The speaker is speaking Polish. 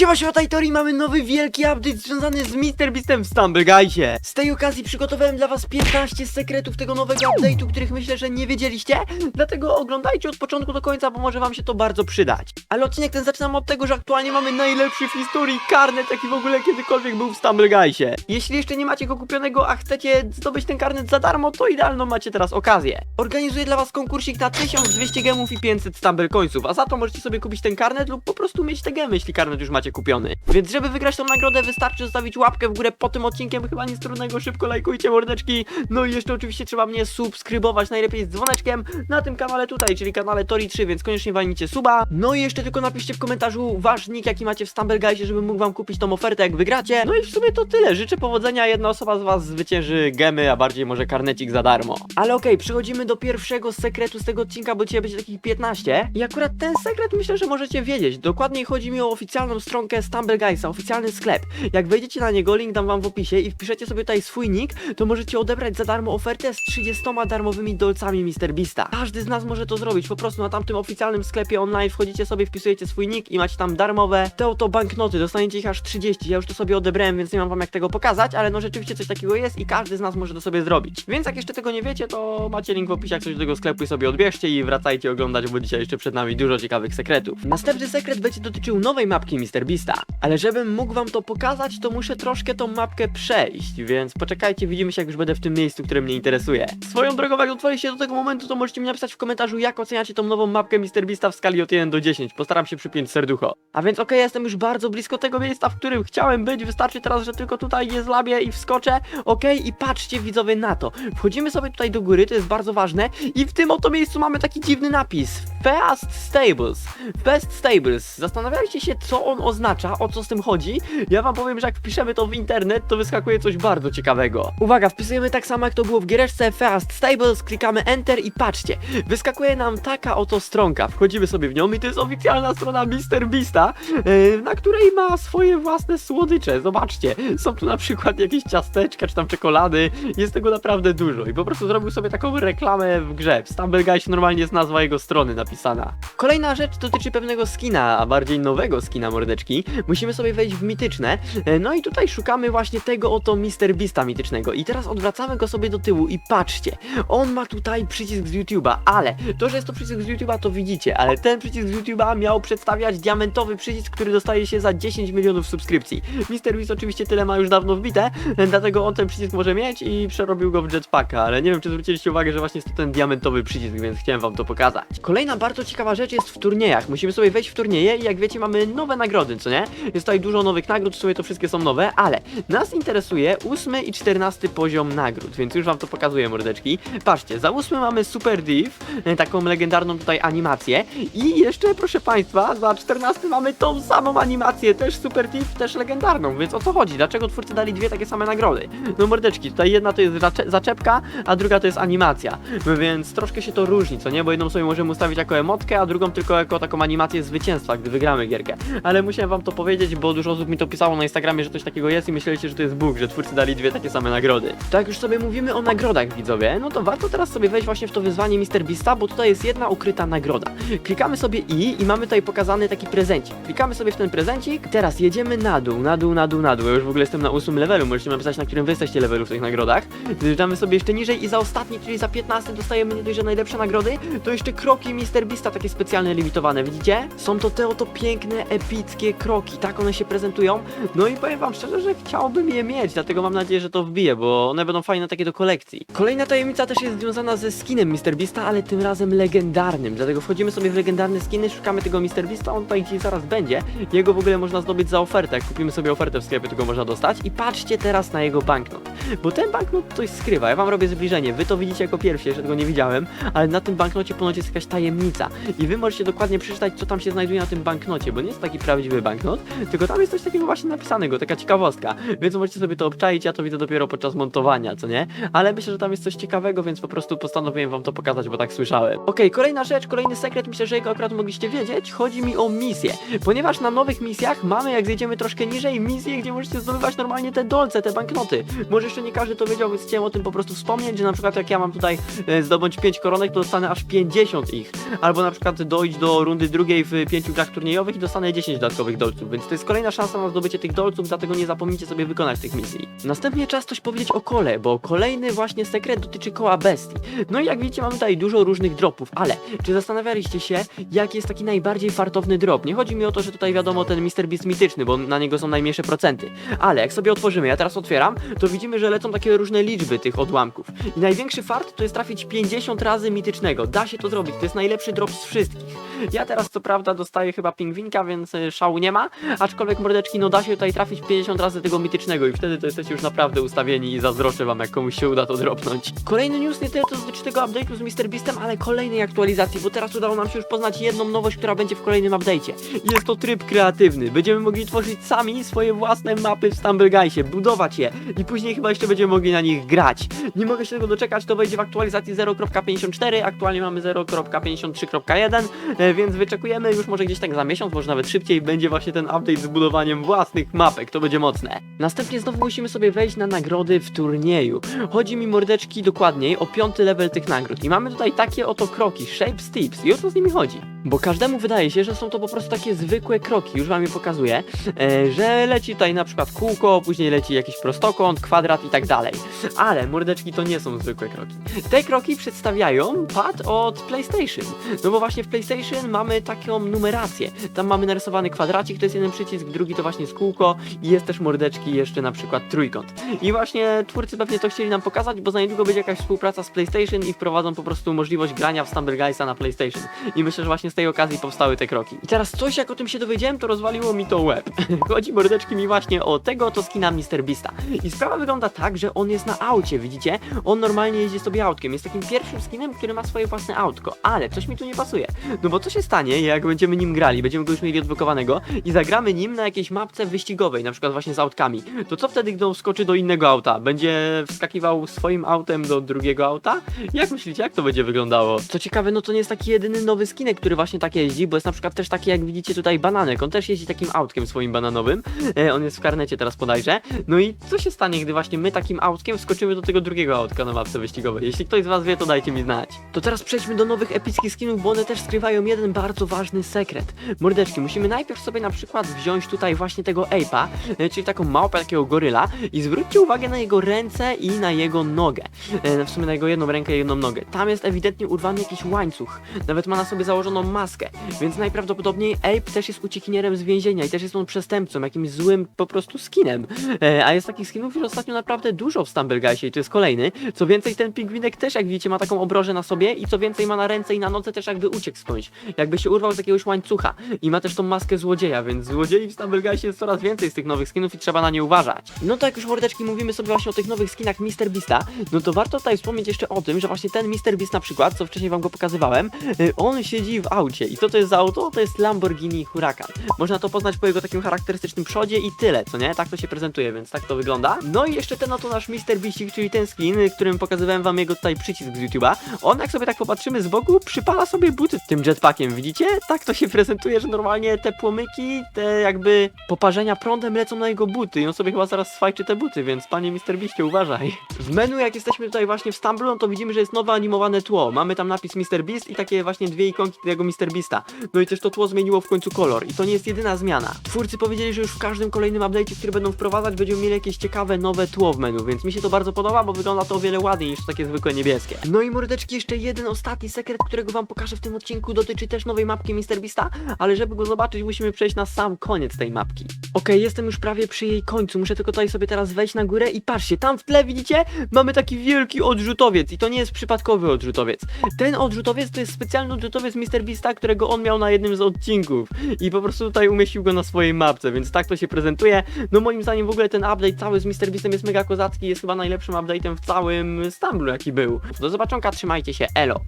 Siema, siema, Tajtori, mamy nowy wielki update związany z MrBeastem w Stumbleguysie. Z tej okazji przygotowałem dla was 15 sekretów tego nowego update'u, których myślę, że nie wiedzieliście, dlatego oglądajcie od początku do końca, bo może wam się to bardzo przydać. Ale odcinek ten zaczynam od tego, że aktualnie mamy najlepszy w historii karnet, jaki w ogóle kiedykolwiek był w Stumbleguysie. Jeśli jeszcze nie macie go kupionego, a chcecie zdobyć ten karnet za darmo, to idealną macie teraz okazję. Organizuję dla was konkursik na 1200 gemów i 500 Stumble a za to możecie sobie kupić ten karnet lub po prostu mieć te gemy, jeśli karnet już macie kupiony. Więc żeby wygrać tą nagrodę wystarczy zostawić łapkę w górę pod tym odcinkiem, chyba nic trudnego, szybko lajkujcie mordeczki. No i jeszcze oczywiście trzeba mnie subskrybować, najlepiej z dzwoneczkiem na tym kanale tutaj, czyli kanale Tori 3, więc koniecznie walnijcie suba. No i jeszcze tylko napiszcie w komentarzu wasz nick, jaki macie w Stumbleguysie, żebym mógł wam kupić tą ofertę, jak wygracie. No i w sumie to tyle, życzę powodzenia, jedna osoba z was zwycięży gemy, a bardziej może karnecik za darmo. Ale okej, przechodzimy do pierwszego sekretu z tego odcinka, bo dzisiaj będzie takich 15 i akurat ten sekret myślę, że możecie wiedzieć. Dokładniej chodzi mi o oficjalną stronkę Stumbleguysa, oficjalny sklep. Jak wejdziecie na niego, link dam wam w opisie i wpiszecie sobie tutaj swój nick, to możecie odebrać za darmo ofertę z 30 darmowymi dolcami MrBeasta. Każdy z nas może to zrobić, po prostu na tamtym oficjalnym sklepie online wchodzicie sobie, wpisujecie swój nick i macie tam darmowe te oto banknoty, dostaniecie ich aż 30. Ja już to sobie odebrałem, więc nie mam wam jak tego pokazać, ale no rzeczywiście coś takiego jest i każdy z nas może to sobie zrobić. Więc jak jeszcze tego nie wiecie, to macie link w opisie, jak coś do tego sklepu i sobie odbierzcie i wracajcie oglądać, bo dzisiaj jeszcze przed nami dużo ciekawych sekretów. Następny sekret będzie dotyczył nowej mapki MrBeasta, ale żebym mógł wam to pokazać, to muszę troszkę tą mapkę przejść, więc poczekajcie, widzimy się jak już będę w tym miejscu, które mnie interesuje. Swoją drogą, jak dotrwaliście do tego momentu, to możecie mi napisać w komentarzu, jak oceniacie tą nową mapkę MrBeasta w skali od 1 do 10. Postaram się przypiąć serducho. A więc okej, jestem już bardzo blisko tego miejsca, w którym chciałem być. Wystarczy teraz, że tylko tutaj je zlabię i wskoczę. Okej, i patrzcie widzowie na to. Wchodzimy sobie tutaj do góry, to jest bardzo ważne. I w tym oto miejscu mamy taki dziwny napis. Fast Stables. Fast Stables. Zastanawialiście się, co on oznacza, o co z tym chodzi? Ja wam powiem, że jak wpiszemy to w internet, to wyskakuje coś bardzo ciekawego. Uwaga, wpisujemy tak samo jak to było w giereczce Fast Stables, klikamy Enter i patrzcie, wyskakuje nam taka oto stronka. Wchodzimy sobie w nią i to jest oficjalna strona MrBeasta, yy, na której ma swoje własne słodycze. Zobaczcie, są tu na przykład jakieś ciasteczka czy tam czekolady, jest tego naprawdę dużo i po prostu zrobił sobie taką reklamę w grze. W Stumbleguysie normalnie jest nazwa jego strony napisana. Kolejna rzecz dotyczy pewnego skina, a bardziej nowego skina Musimy sobie wejść w mityczne, e, no i tutaj szukamy właśnie tego oto MrBeasta mitycznego i teraz odwracamy go sobie do tyłu i patrzcie, on ma tutaj przycisk z YouTube'a, ale to, że jest to przycisk z YouTube'a to widzicie, ale ten przycisk z YouTube'a miał przedstawiać diamentowy przycisk, który dostaje się za 10 milionów subskrypcji. MrBeast oczywiście tyle ma już dawno wbite, e, dlatego on ten przycisk może mieć i przerobił go w jetpacka, ale nie wiem czy zwróciliście uwagę, że właśnie jest to ten diamentowy przycisk, więc chciałem wam to pokazać. Kolejna bardzo ciekawa rzecz jest w turniejach. Musimy sobie wejść w turnieje i jak wiecie mamy nowe nagrody, co nie? Jest tutaj dużo nowych nagród, w sumie to wszystkie są nowe, ale nas interesuje 8 i 14 poziom nagród, więc już wam to pokazuję mordeczki. Patrzcie, za 8 mamy Super Div, e, taką legendarną tutaj animację i jeszcze proszę państwa, za 14 mamy tą samą animację, też Super Div, też legendarną, więc o co chodzi? Dlaczego twórcy dali dwie takie same nagrody? No mordeczki, tutaj jedna to jest zacze- zaczepka, a druga to jest animacja, więc troszkę się to różni, co nie? Bo jedną sobie możemy ustawić jako emotkę, a drugą tylko jako taką animację zwycięstwa, gdy wygramy gierkę. Ale musiałem wam to powiedzieć, bo dużo osób mi to pisało na Instagramie, że coś takiego jest i myśleliście, że to jest bóg, że twórcy dali dwie takie same nagrody. Tak już sobie mówimy o nagrodach, widzowie, no to warto teraz sobie wejść właśnie w to wyzwanie MrBeasta, bo tutaj jest jedna ukryta nagroda. Klikamy sobie i i mamy tutaj pokazany taki prezencik. Klikamy sobie w ten prezencik, teraz jedziemy na dół, na dół, na dół, na dół. Ja już w ogóle jestem na 8 levelu, możecie napisać na którym wy jesteście levelu w tych nagrodach. Zjeżdżamy sobie jeszcze niżej i za ostatni, czyli za 15 dostajemy nie dość, że najlepsze nagrody, to jeszcze kroki MrBeasta takie specjalne limitowane, widzicie? Są to te oto piękne, epickie kroki, tak one się prezentują. No i powiem wam szczerze, że chciałbym je mieć, dlatego mam nadzieję, że to wbije, bo one będą fajne takie do kolekcji. Kolejna tajemnica też jest związana ze skinem MrBeasta, ale tym razem legendarnym, dlatego wchodzimy sobie w legendarne skiny, szukamy tego MrBeasta, on tutaj gdzieś zaraz będzie. Jego w ogóle można zdobyć za ofertę, jak kupimy sobie ofertę w sklepie, to go można dostać i patrzcie teraz na jego banknot, bo ten banknot coś skrywa, ja wam robię zbliżenie, wy to widzicie jako pierwsi, jeszcze tego nie widziałem, ale na tym banknocie ponoć jest jakaś tajemnica i wy możecie dokładnie przeczytać, co tam się znajduje na tym banknocie, bo nie jest taki prawdziwy banknot, tylko tam jest coś takiego właśnie napisanego, taka ciekawostka, więc możecie sobie to obczaić, ja to widzę dopiero podczas montowania, co nie? Ale myślę, że tam jest coś ciekawego, więc po prostu postanowiłem wam to pokazać, bo tak słyszałem. Okej, kolejna rzecz, kolejny sekret, myślę, że jego akurat mogliście wiedzieć, chodzi mi o misję, ponieważ na nowych misjach mamy, jak zjedziemy troszkę niżej, misje, gdzie możecie zdobywać normalnie te dolce, te banknoty. Może jeszcze nie każdy to wiedział, więc chciałem o tym po prostu wspomnieć, że na przykład jak ja mam tutaj e, zdobądź 5 koronek, to dostanę aż 50 ich. Albo na przykład dojść do rundy drugiej w 5 grach turniejowych i dostanę 10 dodatkowych nowych dolców, więc to jest kolejna szansa na zdobycie tych dolców, dlatego nie zapomnijcie sobie wykonać tych misji. Następnie czas coś powiedzieć o kole, bo kolejny właśnie sekret dotyczy koła bestii. No i jak widzicie mamy tutaj dużo różnych dropów, ale czy zastanawialiście się, jaki jest taki najbardziej fartowny drop? Nie chodzi mi o to, że tutaj wiadomo ten Mr. Beast mityczny, bo na niego są najmniejsze procenty, ale jak sobie otworzymy, ja teraz otwieram, to widzimy, że lecą takie różne liczby tych odłamków. I największy fart to jest trafić 50 razy mitycznego. Da się to zrobić, to jest najlepszy drop z wszystkich. Ja teraz co prawda dostaję chyba pingwinka, więc y, nie ma, aczkolwiek mordeczki, no da się tutaj trafić 50 razy tego mitycznego i wtedy to jesteście już naprawdę ustawieni i zazdroszczę wam, jak komuś się uda to dropnąć. Kolejny news nie tyle to dotyczy tego update'u z Mr. Beastem, ale kolejnej aktualizacji, bo teraz udało nam się już poznać jedną nowość, która będzie w kolejnym update'cie. Jest to tryb kreatywny. Będziemy mogli tworzyć sami swoje własne mapy w Stumbleguysie, budować je i później chyba jeszcze będziemy mogli na nich grać. Nie mogę się tego doczekać, to wejdzie w aktualizacji 0.54, aktualnie mamy 0.53.1, e, więc wyczekujemy już może gdzieś tak za miesiąc, może nawet szybciej będzie właśnie ten update z budowaniem własnych mapek, to będzie mocne. Następnie znowu musimy sobie wejść na nagrody w turnieju. Chodzi mi mordeczki dokładniej o piąty level tych nagród i mamy tutaj takie oto kroki, shape steps i o co z nimi chodzi? Bo każdemu wydaje się, że są to po prostu takie zwykłe kroki, już wam je pokazuję, e, że leci tutaj na przykład kółko, później leci jakiś prostokąt, kwadrat i tak dalej. Ale mordeczki to nie są zwykłe kroki. Te kroki przedstawiają pad od PlayStation. No bo właśnie w PlayStation mamy taką numerację. Tam mamy narysowany kwadracik, to jest jeden przycisk, drugi to właśnie jest kółko i jest też mordeczki jeszcze na przykład trójkąt. I właśnie twórcy pewnie to chcieli nam pokazać, bo za niedługo będzie jakaś współpraca z PlayStation i wprowadzą po prostu możliwość grania w Stumbleguysa na PlayStation. I myślę, że właśnie z tej okazji powstały te kroki. I teraz coś jak o tym się dowiedziałem, to rozwaliło mi to web. Chodzi mordeczki mi właśnie o tego oto skina MrBeasta. I sprawa wygląda tak, że on jest na aucie, widzicie? On normalnie jeździ sobie autkiem. Jest takim pierwszym skinem, który ma swoje własne autko. Ale coś mi tu nie pasuje. No bo co się stanie, jak będziemy nim grali, będziemy go już mieli odblokowanego i zagramy nim na jakiejś mapce wyścigowej, na przykład właśnie z autkami. To co wtedy, gdy on wskoczy do innego auta? Będzie wskakiwał swoim autem do drugiego auta? Jak myślicie, jak to będzie wyglądało? Co ciekawe, no to nie jest taki jedyny nowy skinek, który właśnie tak jeździ, bo jest na przykład też taki, jak widzicie tutaj, bananek. On też jeździ takim autkiem swoim bananowym. E, on jest w karnecie teraz podajże. No i co się stanie, gdy właśnie my takim autkiem wskoczymy do tego drugiego autka na mapce wyścigowej? Jeśli ktoś z was wie, to dajcie mi znać. To teraz przejdźmy do nowych epickich skinów, bo one też skrywają jeden bardzo ważny sekret. Mordeczki, musimy najpierw sobie na przykład wziąć tutaj właśnie tego Ape'a, e, czyli taką małpę, takiego goryla i zwróćcie uwagę na jego ręce i na jego nogę. E, w sumie na jego jedną rękę i jedną nogę. Tam jest ewidentnie urwany jakiś łańcuch. Nawet ma na sobie założoną maskę, więc najprawdopodobniej Ape też jest uciekinierem z więzienia i też jest on przestępcą, jakimś złym po prostu skinem. E, a jest takich skinów już ostatnio naprawdę dużo w Stumbleguysie i to jest kolejny. Co więcej, ten pingwinek też, jak widzicie, ma taką obrożę na sobie i co więcej ma na ręce i na nodze też jakby uciekł skądś. Jakby się urwał z jakiegoś łańcucha. I ma też tą maskę złodzieja, więc złodziei w Stumbleguysie jest coraz więcej z tych nowych skinów i trzeba na nie uważać. No to jak już mordeczki mówimy sobie właśnie o tych nowych skinach MrBeasta, no to warto tutaj wspomnieć jeszcze o tym, że właśnie ten MrBeast na przykład, co wcześniej wam go pokazywałem, y, on siedzi w aucie. I co to jest za auto? To jest Lamborghini Huracan. Można to poznać po jego takim charakterystycznym przodzie i tyle, co nie? Tak to się prezentuje, więc tak to wygląda. No i jeszcze ten oto nasz MrBeastik, czyli ten skin, którym pokazywałem wam jego tutaj przycisk z YouTube'a. On jak sobie tak popatrzymy z boku, przypala sobie buty tym jetpackiem, widzicie? Tak to się prezentuje, że normalnie te płomyki, te jakby poparzenia prądem lecą na jego buty i on sobie chyba zaraz swajczy te buty, więc panie MrBeastie uważaj. W menu jak jesteśmy tutaj właśnie w Stumble, no to widzimy, że jest nowe animowane tło. Mamy tam napis MrBeast i takie właśnie dwie ikonki tego MrBeasta. No i też to tło zmieniło w końcu kolor i to nie jest jedyna zmiana. Twórcy powiedzieli, że już w każdym kolejnym update'cie, który będą wprowadzać, będziemy mieli jakieś ciekawe nowe tło w menu, więc mi się to bardzo podoba, bo wygląda to o wiele ładniej niż takie zwykłe niebieskie. No i mordeczki, jeszcze jeden ostatni sekret, którego wam pokażę w tym odcinku, dotyczy też nowej mapki MrBeasta, ale żeby go zobaczyć, musimy przejść na sam koniec tej mapki. Okej, jestem już prawie przy jej końcu, muszę tylko tutaj sobie teraz wejść na górę i patrzcie, tam w tle widzicie, mamy taki wielki odrzutowiec i to nie jest przypadkowy odrzutowiec. Ten odrzutowiec to jest specjalny odrzutowiec MrBeasta, którego on miał na jednym z odcinków i po prostu tutaj umieścił go na swojej mapce, więc tak to się prezentuje. No moim zdaniem w ogóle ten update cały z MrBeastem jest mega kozacki, jest chyba najlepszym update'em w całym Stumblu jaki był. Do zobaczonka, trzymajcie się, elo!